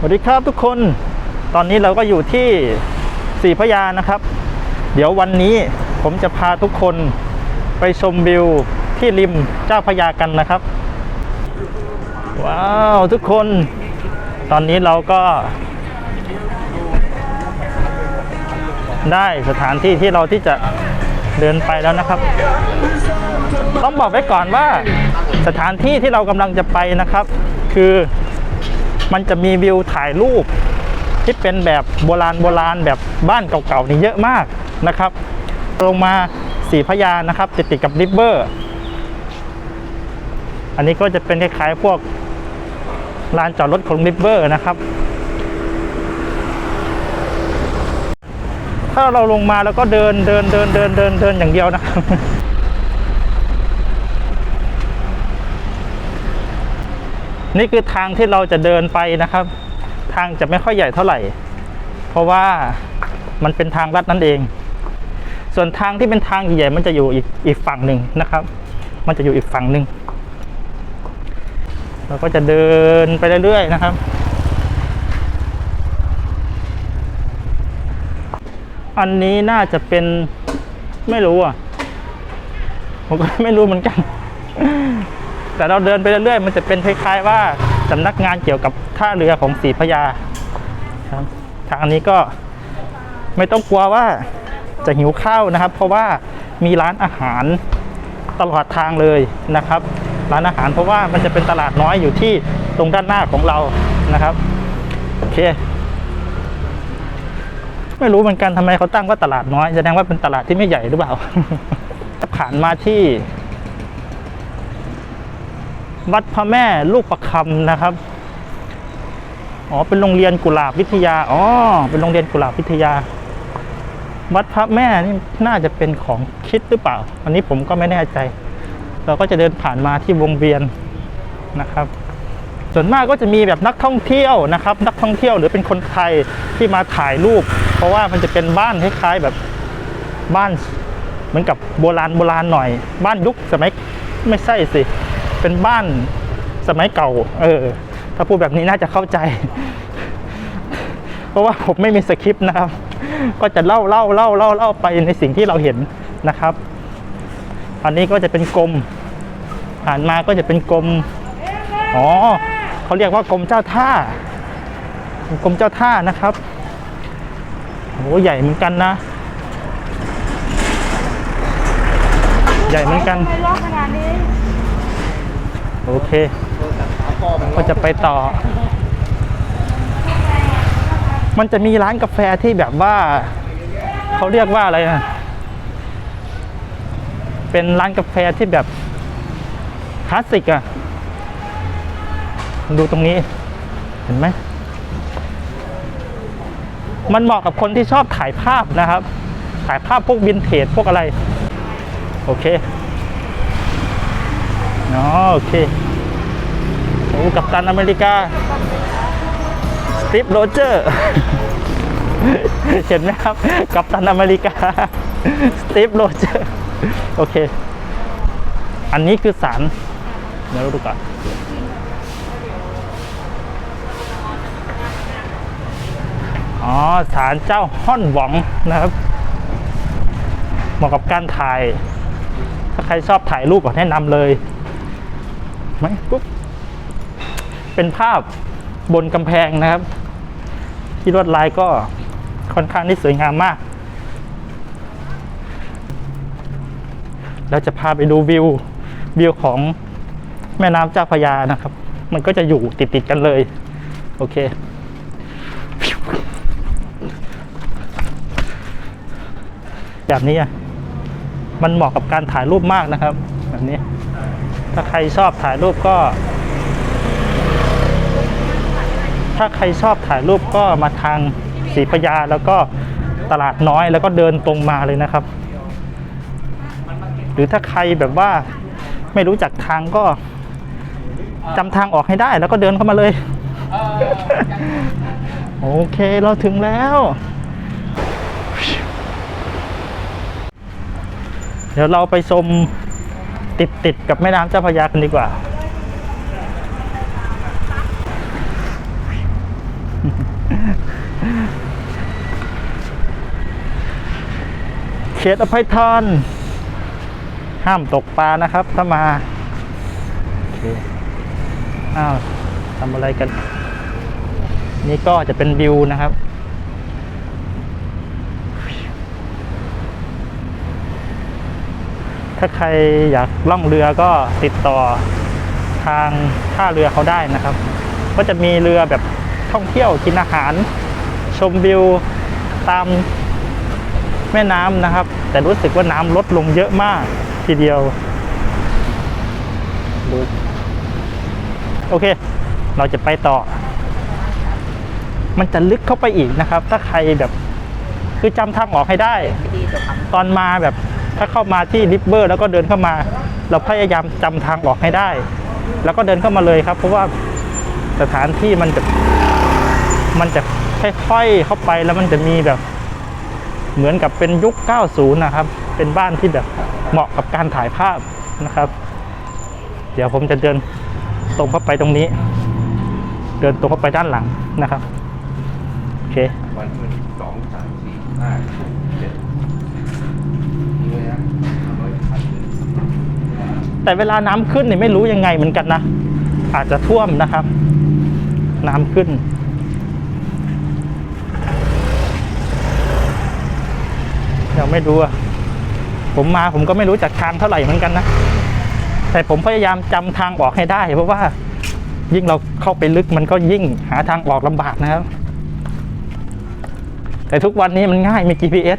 สวัสดีครับทุกคน ตอนนี้เราก็อยู่ที่สี่พยานะครับ เดี๋ยววันนี้ผมจะพาทุกคนไปชมวิวที่ริมเจ้าพยากันนะครับ ว้าวทุกคน ตอนนี้เราก็ ได้สถานที่ที่เราที่จะเดินไปแล้วนะครับ ต้องบอกไว้ก่อนว่าสถานที่ที่เรากำลังจะไปนะครับ คือ มันจะมีวิวถ่ายรูปที่เป็นแบบโบราณโบราณแบบบ้านเก่าๆนี่เยอะมากนะครับ ลงมาสีพระยานะครับติดติดกับริบเบอร์ อันนี้ก็จะเป็นคล้ายๆพวกลานจอดรถของริบเบอร์นะครับ ถ้าเราลงมาแล้วก็เดินเดินเดินเดินเดินเดินอย่างเดียวนะครับ นี่คือทางที่เราจะเดินไปนะครับ ทางจะไม่ค่อยใหญ่เท่าไหร่ เพราะว่ามันเป็นทางลัดนั่นเอง ส่วนทางที่เป็นทางใหญ่ๆมันจะอยู่อีกอีกฝั่งหนึ่งนะครับ มันจะอยู่อีกฝั่งหนึ่งเราก็จะเดินไปเรื่อยๆนะครับอันนี้น่าจะเป็นไม่รู้อะ ผมก็ไม่รู้เหมือนกัน แต่เราเดินไปเรื่อยๆ มันจะเป็นคล้ายๆว่าสำนักงานเกี่ยวกับท่าเรือของศรีพยาครับทางนี้ก็ไม่ต้องกลัวว่าจะหิวข้าวนะครับ เพราะว่ามีร้านอาหารตลอดทางเลยนะครับ ร้านอาหารเพราะว่ามันจะเป็นตลาดน้อยอยู่ที่ตรงด้านหน้าของเรานะครับโอเค ไม่รู้เหมือนกันทำไมเขาตั้งว่าตลาดน้อยแสดงว่าเป็นตลาดที่ไม่ใหญ่หรือเปล่าผ่านมาที่ วัดพระแม่ลูกประคำนะครับ อ๋อ เป็นโรงเรียนกุหลาบวิทยา อ๋อ เป็นโรงเรียนกุหลาบวิทยา วัดพระแม่นี่น่าจะเป็นของคิดหรือเปล่า อันนี้ผมก็ไม่แน่ใจ เราก็จะเดินผ่านมาที่วงเวียนนะครับ ส่วนมากก็จะมีแบบนักท่องเที่ยวนะครับ นักท่องเที่ยวหรือเป็นคนไทยที่มาถ่ายรูป เพราะว่ามันจะเป็นบ้านคล้ายๆแบบบ้านเหมือนกับโบราณโบราณหน่อย บ้านยุคสมัยไม่ใช่สิ เป็นบ้านสมัยเก่า เออ ถ้าพูดแบบนี้น่าจะเข้าใจ เพราะว่าผมไม่มีสคริปต์นะครับ ก็จะเล่าเล่าเล่าเล่าเล่าไปในสิ่งที่เราเห็นนะครับ อันนี้ก็จะเป็นกรมผ่านมาก็จะเป็นกรมอ๋อเขาเรียกว่ากรมเจ้าท่ากรมเจ้าท่านะครับโหใหญ่เหมือนกันนะ ใหญ่เหมือนกัน โอเค ก็จะไปต่อ มันจะมีร้านกาแฟที่แบบว่า เขาเรียกว่าอะไรนะเป็นร้านกาแฟที่แบบคลาสสิกอะดูตรงนี้ เห็นไหม มันเหมาะกับคนที่ชอบถ่ายภาพนะครับ ถ่ายภาพพวกวินเทจพวกอะไร โอเค อ๋อโอเคโอ้กับตันอเมริกาสตีฟโรเจอร์ เห็นไหมครับ กับตันอเมริกาสตีฟโรเจอร์ โอเค อันนี้คือสารเดี๋ยวดูก่อนอ๋อศาลเจ้าฮ่อนหวองนะครับ เหมาะกับการถ่าย ถ้าใครชอบถ่ายรูปก็แนะนำเลย ไหมปุ๊บเป็นภาพบนกำแพงนะครับ ที่ลวดลายก็ค่อนข้างที่สวยงามมากเราจะพาไปดูวิววิวของแม่น้ำเจ้าพยานะครับ มันก็จะอยู่ติดติดๆกันเลย โอเค แบบนี้มันเหมาะกับการถ่ายรูปมากนะครับ แบบนี้ ถ้าใครชอบถ่ายรูปก็ ถ้าใครชอบถ่ายรูปก็มาทางศรีพระยาแล้วก็ตลาดน้อยแล้วก็เดินตรงมาเลยนะครับ หรือถ้าใครแบบว่าไม่รู้จักทางก็จำทางออกให้ได้แล้วก็เดินเข้ามาเลย โอเคเราถึงแล้ว เดี๋ยวเราไปชม ติดติดกับแม่น้ำเจ้าพระยากันดีกว่า เขตอภัยทาน ห้ามตกปลานะครับ ถ้ามาโอเคอ้าวทำอะไรกัน นี่ก็จะเป็นวิวนะครับ ถ้าใครอยากล่องเรือก็ติดต่อทางท่าเรือเขาได้นะครับ ก็จะมีเรือแบบท่องเที่ยวกินอาหาร ชมวิวตามแม่น้ำนะครับ แต่รู้สึกว่าน้ำลดลงเยอะมากทีเดียวดูโอเค เราจะไปต่อ มันจะลึกเข้าไปอีกนะครับ ถ้าใครแบบคือจำทางออกให้ได้ ตอนมาแบบ ถ้าเข้ามาที่ริปเบอร์แล้วก็เดินเข้ามา เราพยายามจำทางออกให้ได้ แล้วก็เดินเข้ามาเลยครับ เพราะว่าสถานที่มันจะมันจะค่อยๆเข้าไปแล้วมันจะมีแบบ เหมือนกับเป็นยุค 90 นะครับ เป็นบ้านที่แบบเหมาะกับการถ่ายภาพนะครับ เดี๋ยวผมจะเดินตรงเข้าไปตรงนี้ เดินตรงเข้าไปด้านหลังนะครับโอเควันที่สองสามสี่ห้าหกเจ็ดนี่เลยนะห้าร้อยพันหนึ่ง แต่เวลาน้ำขึ้นเนี่ยไม่รู้ยังไงเหมือนกันนะ อาจจะท่วมนะครับ น้ำขึ้น ยังไม่รู้อะผมมาผมก็ไม่รู้จักทางเท่าไหร่เหมือนกันนะ แต่ผมพยายามจำทางออกให้ได้ เพราะว่ายิ่งเราเข้าไปลึกมันก็ยิ่งหาทางออกลำบากนะครับ แต่ทุกวันนี้มันง่ายมี GPS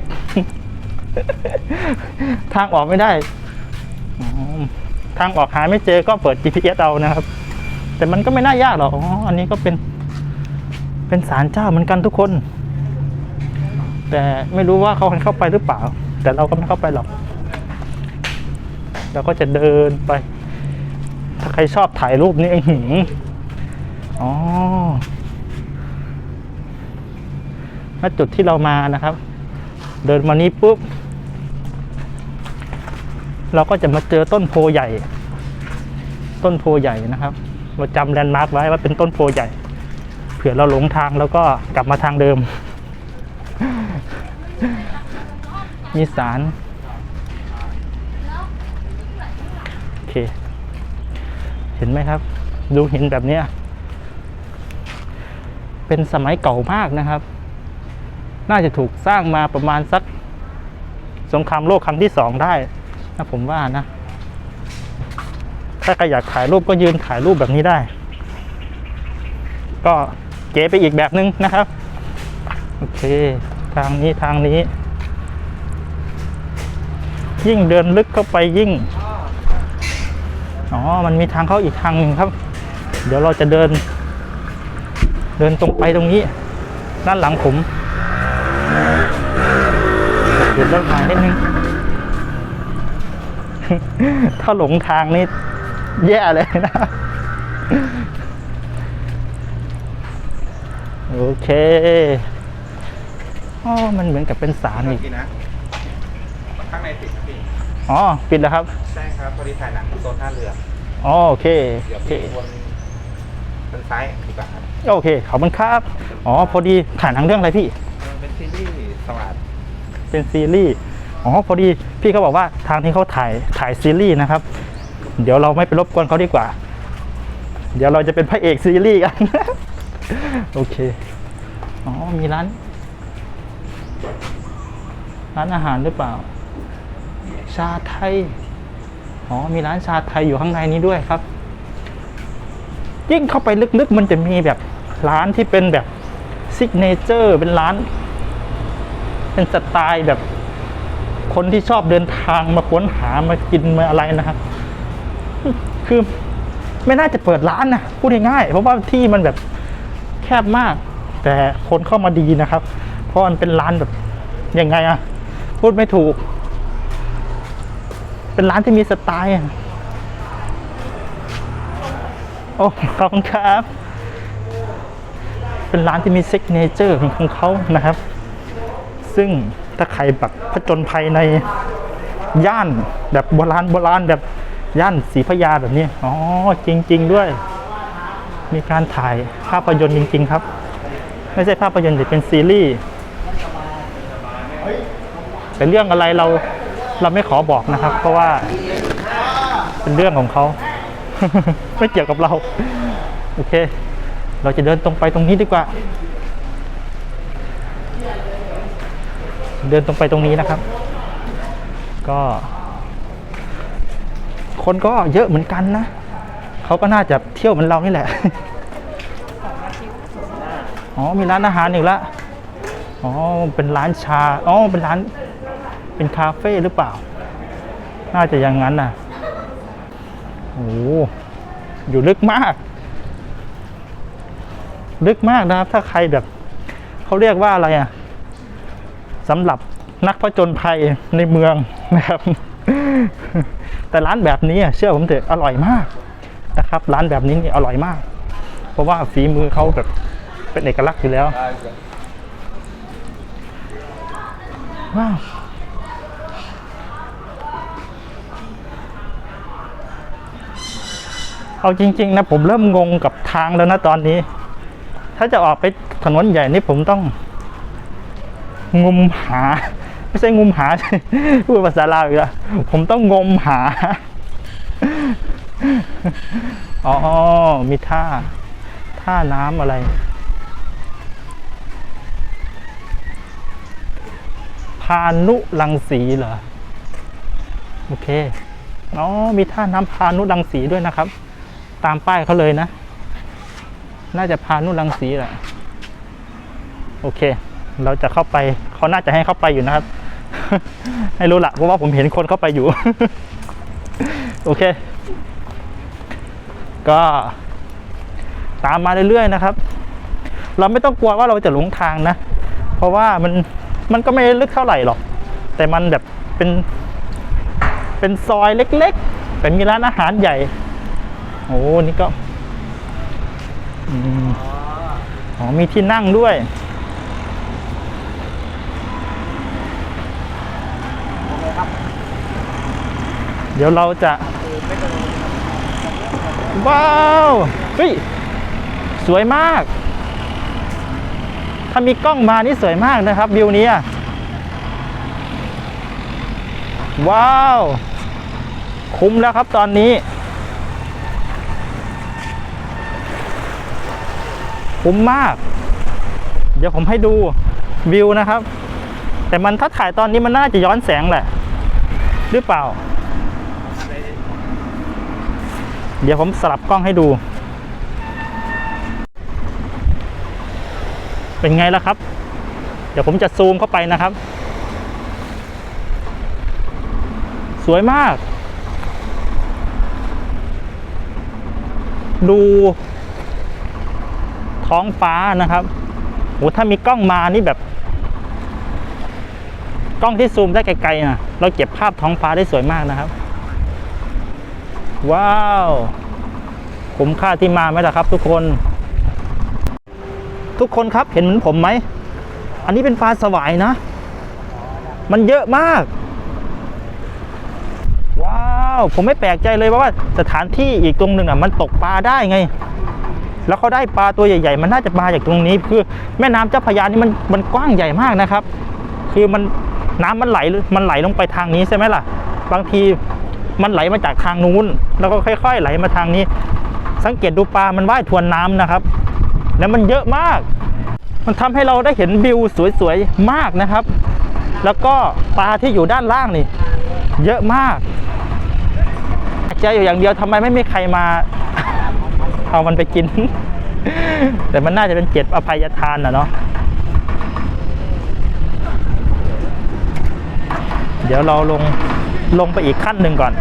ทางออกไม่ได้อืม ทางออกหาไม่เจอก็เปิด GPS เอานะครับ แต่มันก็ไม่น่ายากหรอกอ๋ออันนี้ก็เป็น เป็นศาลเจ้าเหมือนกันทุกคน แต่ไม่รู้ว่าเขาเข้าไปหรือเปล่า แต่เราก็ไม่เข้าไปหรอกเราก็จะเดินไป ถ้าใครชอบถ่ายรูปนี่อื้อหืออ๋อณจุดที่เรามานะครับ เดินมานี้ปุ๊บ เราก็จะมาเจอต้นโพใหญ่ ต้นโพใหญ่นะครับ เราจำแลนด์มาร์กไว้ว่าเป็นต้นโพใหญ่ เผื่อเราหลงทางแล้วก็กลับมาทางเดิม มีสารโอเค เห็นไหมครับ ดูหินแบบเนี้ยเป็นสมัยเก่ามากนะครับ น่าจะถูกสร้างมาประมาณสักสงครามโลกครั้งที่สองได้ นะผมว่านะ ถ้าใครอยากถ่ายรูปก็ยืนถ่ายรูปแบบนี้ได้ ก็เก๋ไปอีกแบบนึงนะครับ โอเค ทางนี้ทางนี้ ยิ่งเดินลึกเข้าไปยิ่ง อ๋อ มันมีทางเข้าอีกทางหนึ่งครับ เดี๋ยวเราจะเดิน เดินตรงไปตรงนี้ ด้านหลังผมเดินรถมานิดนึง ถ้าหลงทางนี่แย่เลยนะ โอเคอ๋อมันเหมือนกับเป็นสารอีกพี่นะข้างในติดนะพี่อ๋อ ปิดแล้วครับ ใช่ครับพอดีถ่ายหนังโซนท่าเรืออ๋อโอเคเดี๋ยวโอเคพี่วนทางซ้ายดีกว่าครับโอเคขอบคุณครับ อ๋อ พอดีถ่ายหนังเรื่องอะไรพี่มันเป็นซีรีส์สวัสดเป็นซีรีส์ อ๋อพอดีพี่เขาบอกว่าทางที่เขาถ่ายถ่ายซีรีส์นะครับ เดี๋ยวเราไม่ไปรบกวนเขาดีกว่า เดี๋ยวเราจะเป็นพระเอกซีรีส์กัน โอเค อ๋อ มีร้าน ร้านอาหารหรือเปล่า ชาไทย อ๋อ มีร้านชาไทยอยู่ข้างในนี้ด้วยครับ ยิ่งเข้าไปลึกๆ มันจะมีแบบร้านที่เป็นแบบซิกเนเจอร์ เป็นร้าน เป็นสไตล์แบบ คนที่ชอบเดินทางมาค้นหามากินมาอะไรนะครับ คือไม่น่าจะเปิดร้านนะพูดง่ายๆเพราะว่าที่มันแบบแคบมาก แต่คนเข้ามาดีนะครับ เพราะมันเป็นร้านแบบยังไงอะพูดไม่ถูก เป็นร้านที่มีสไตล์อะโอ้ขอบคุณครับ เป็นร้านที่มีซิกเนเจอร์ของเขานะครับ ซึ่ง ถ้าใครแบบผจญภัยในย่านแบบโบราณโบราณแบบย่านศรีพยาแบบนี้อ๋อจริง ๆ ด้วย มีการถ่ายภาพยนตร์จริง ๆ ครับ ไม่ใช่ภาพยนตร์แต่เป็นซีรีส์แต่เรื่องอะไรเราเราไม่ขอบอกนะครับ เพราะว่าเป็นเรื่องของเขาไม่เกี่ยวกับเรา โอเค เราจะเดินตรงไปตรงนี้ดีกว่า เดินตรงไปตรงนี้นะครับ ก็ คนก็เยอะเหมือนกันนะเขาก็น่าจะเที่ยวเหมือนเรานี่แหละอ๋อมีร้านอาหารอีกล้วอ๋อเป็นร้านชาอ๋อเป็นร้านเป็นคาเฟ่หรือเปล่า น่าจะอย่างนั้นน่ะโอ้โหอยู่ลึกมาก ลึกมากนะครับ ถ้าใครแบบเขาเรียกว่าอะไรอะ สำหรับนักผจญภัยในเมืองนะครับ แต่ร้านแบบนี้เชื่อผมเถอะอร่อยมากนะครับ ร้านแบบนี้นี่อร่อยมาก เพราะว่าฝีมือเขาแบบเป็นเอกลักษณ์อยู่แล้วว้าวเอาจริง ๆ นะ ผมเริ่มงงกับทางแล้วนะตอนนี้ ถ้าจะออกไปถนนใหญ่นี่ผมต้อง งมหา ไม่ใช่งมหาพูดภาษาลาวอีกแล้วผมต้องงมหา อ๋อ มีท่า ท่าน้ำอะไร พานุรังสีเหรอ โอเค อ๋อ มีท่าน้ำพานุรังสีด้วยนะครับ ตามป้ายเขาเลยนะ น่าจะพานุรังสีแหละ โอเค เราจะเข้าไปเขาน่าจะให้เข้าไปอยู่นะครับไม่รู้ละเพราะว่าผมเห็นคนเข้าไปอยู่ โอเค ก็ตามมาเรื่อยๆนะครับ เราไม่ต้องกลัวว่าเราจะหลงทางนะ เพราะว่ามันมันก็ไม่ลึกเท่าไหร่หรอก แต่มันแบบเป็น เป็นซอยเล็กๆแต่มีร้านอาหารใหญ่ โอ้นี่ก็อ๋อมีที่นั่งด้วย เดี๋ยวเราจะ ว้าวเฮ้ยสวยมาก ถ้ามีกล้องมานี่สวยมากนะครับวิวนี้อะว้าว คุ้มแล้วครับตอนนี้ คุ้มมาก เดี๋ยวผมให้ดูวิวนะครับ แต่มันถ้าถ่ายตอนนี้มันน่าจะย้อนแสงแหละ หรือเปล่า เดี๋ยวผมสลับกล้องให้ดู เป็นไงล่ะครับ เดี๋ยวผมจะซูมเข้าไปนะครับ สวยมาก ดู ท้องฟ้านะครับโหถ้ามีกล้องมานี่แบบ กล้องที่ซูมได้ไกลๆนะเราเก็บภาพท้องฟ้าได้สวยมากนะครับ ว้าวคุ้มค่าที่มาไหมล่ะครับ ทุกคน ทุกคนครับเห็นเหมือนผมไหม อันนี้เป็นปลาสวายนะ มันเยอะมาก ว้าวผมไม่แปลกใจเลยว่าสถานที่อีกตรงหนึ่งอะมันตกปลาได้ไง แล้วเขาได้ปลาตัวใหญ่ ๆ มันน่าจะมาจากตรงนี้ คือแม่น้ำเจ้าพระยานี่มันมันกว้างใหญ่มากนะครับ คือมันน้ำมันไหลมันไหลลงไปทางนี้ใช่ไหมล่ะ บางที มันไหลมาจากทางนู้น แล้วก็ค่อย ๆ ไหลมาทางนี้ สังเกตดูปลา มันว่ายทวนน้ำนะครับ แล้วมันเยอะมาก มันทำให้เราได้เห็นวิวสวยๆมากนะครับ แล้วก็ปลาที่อยู่ด้านล่างนี่ เยอะมากใจอยู่อย่างเดียวทำไมไม่มีใครมา เอามันไปกิน แต่มันน่าจะเป็นเจ็ดอภัยทานนะเนาะเดี๋ยวเราลง ลงไปอีกขั้นหนึ่งก่อน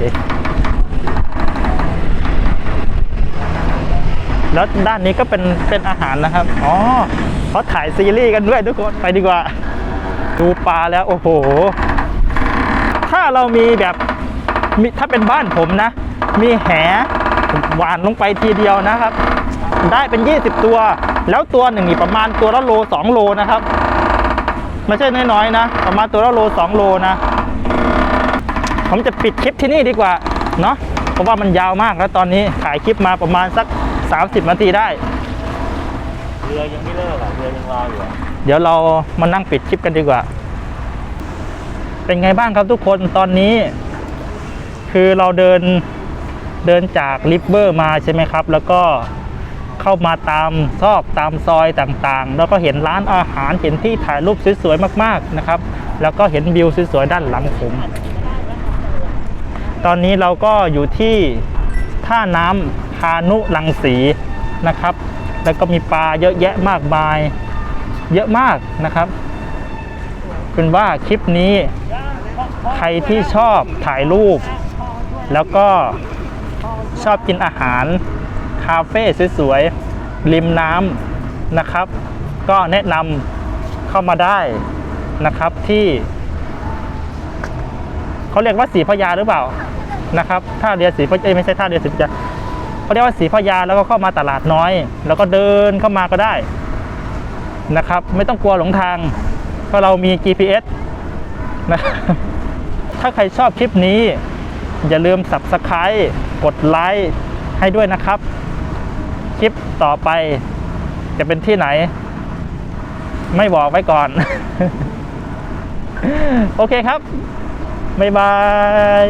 อแล้วด้านนี้ก็เป็นเป็นอาหารนะครับ อ๋อเขาถ่ายซีรีส์กันด้วยทุกคนไปดีกว่า ดูปลาแล้ว โอ้โห ถ้าเรามีแบบมีถ้าเป็นบ้านผมนะ มีแหหวานลงไปทีเดียวนะครับ ได้เป็น 20 ตัว แล้วตัวหนึ่งประมาณตัวละโล 2 โลนะครับ ไม่ใช่น้อยๆนะประมาณตัวละโล2โลนะ ผมจะปิดคลิปที่นี่ดีกว่าเนาะเพราะว่ามันยาวมากแล้วตอนนี้ถ่ายคลิปมาประมาณสัก 30 นาทีได้เรือยังไม่เลิกอะเรือยังรออยู่อะเดี๋ยวเรามานั่งปิดคลิปกันดีกว่า เป็นไงบ้างครับทุกคนตอนนี้ คือเราเดินเดินจากริปเบอร์มาใช่ไหมครับ แล้วก็ เข้ามาตามซอกตามซอยต่างๆ แล้วก็เห็นร้านอาหารเห็นที่ถ่ายรูปสวยๆมากๆนะครับ แล้วก็เห็นวิวสวยๆด้านหลังผม ตอนนี้เราก็อยู่ที่ท่าน้ำพานุลังสีนะครับ แล้วก็มีปลาเยอะแยะมากมาย เยอะมากนะครับเป็นว่าคลิปนี้ใครที่ชอบถ่ายรูป แล้วก็ชอบกินอาหาร คาเฟ่สวยๆริมน้ำนะครับ ก็แนะนำเข้ามาได้นะครับที่เขาเรียกว่าสีพระยาหรือเปล่านะครับท่าเรือสีพระเอ้ยไม่ใช่ท่าเรือสีพระยาเขาเรียกว่าสีพระยาแล้วก็เข้ามาตลาดน้อย แล้วก็เดินเข้ามาก็ได้นะครับ ไม่ต้องกลัวหลงทางเพราะเรามี GPS นะถ้าใครชอบคลิปนี้ อย่าลืม Subscribe กดไลค์ให้ด้วยนะครับ คลิปต่อไป จะเป็นที่ไหน ไม่บอกไว้ก่อน โอเคครับ บ๊ายบาย